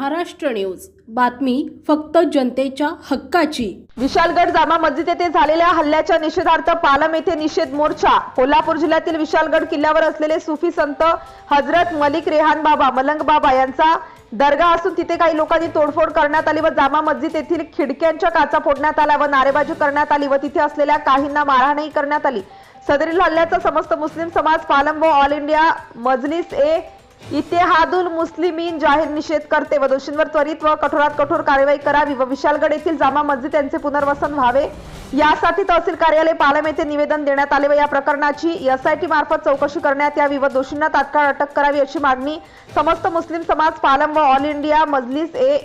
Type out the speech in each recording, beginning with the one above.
Maharashtra news. बातमी फक्त जनतेच्या हक्काची. विशालगड जामा मस्जिद येथे झालेल्या हल्ल्याच्या निषेधार्थ पालम येथे निषेध मोर्चा. कोल्हापूर जिल्ह्यातील विशालगड किल्ल्यावर असलेले सुफी संत हजरत मलिक रेहान बाबा मलंग बाबा यांचा दर्गा असून तिथे काही लोकांनी तोडफोड करण्यात आली व जामा मस्जिद येथील खिडक्यांच्या काचा फोडण्यात आल्या व नारेबाजी करण्यात आली व तिथे असलेल्या काहींना मारहाणही करण्यात आली. सदरील हल्ल्याचा समस्त मुस्लिम समाज पालम व ऑल इंडिया मजलिस ए इतिहादुल मुस्लिमीन जाहीर निषेध करते. व दोषींवर त्वरित व कठोरात कठोर कारवाई करावी व विशालगड येथील जामा मस्जिद यांचे पुनर्वसन व्हावे. यासाठी तहसील कार्यालय पालम येथे निवेदन देण्यात आले व या प्रकरणाची एसआयटी मार्फत चौकशी करण्यात यावी व दोषींना तात्काळ अटक करावी अशी मागणी समस्त मुस्लिम समाज पालम व ऑल इंडिया मजलिस ए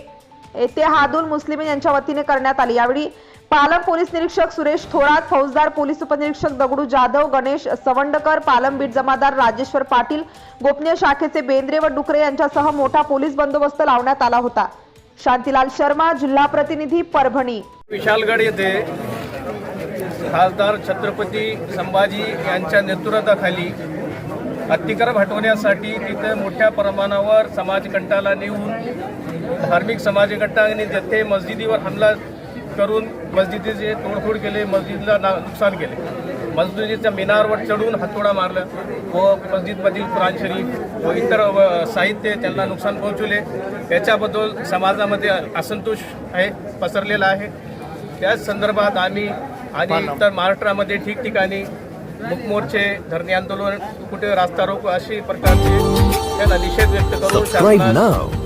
एतेहादुल मुस्लिमीन यांच्या वतीने करण्यात आली. यावेळी पालम पोलीस निरीक्षक सुरेश थोरात फौजदार पोलीस उपनिरीक्षक दगडू जाधव गणेश सवंडकर पालम बीट जमादार राजेश्वर पाटील गोपनीय शाखेचे बेंद्रे व डुकरे यांच्यासह मोठा पोलीस बंदोबस्त लावण्यात आला होता. शांतीलाल शर्मा जिल्हा प्रतिनिधी परभणी. विशालगड येथे खासदार छत्रपती संभाजी यांच्या नेतृत्वाखाली अतिक्रम हटवण्यासाठी तिथे मोठ्या प्रमाणावर समाजकंटाला नेऊन धार्मिक समाजकंटाने तेथे मस्जिदीवर हमला करून मस्जिदीचे तोडफोड केले मस्जिदला ना नुकसान केले. मस्जिदीच्या मिनारवर चढून हातोडा मारला. व मस्जिदमधील कुराण शरीफ व इतर व साहित्य त्यांना नुकसान पोहोचवले. याच्याबद्दल समाजामध्ये असंतोष आहे पसरलेला आहे. त्याच संदर्भात आम्ही आणि इतर महाराष्ट्रामध्ये ठिकठिकाणी मुकमोर्चे धरणे आंदोलन कुठे रास्ता रोको अशी प्रकारचे त्यांना निषेध व्यक्त शासनास now.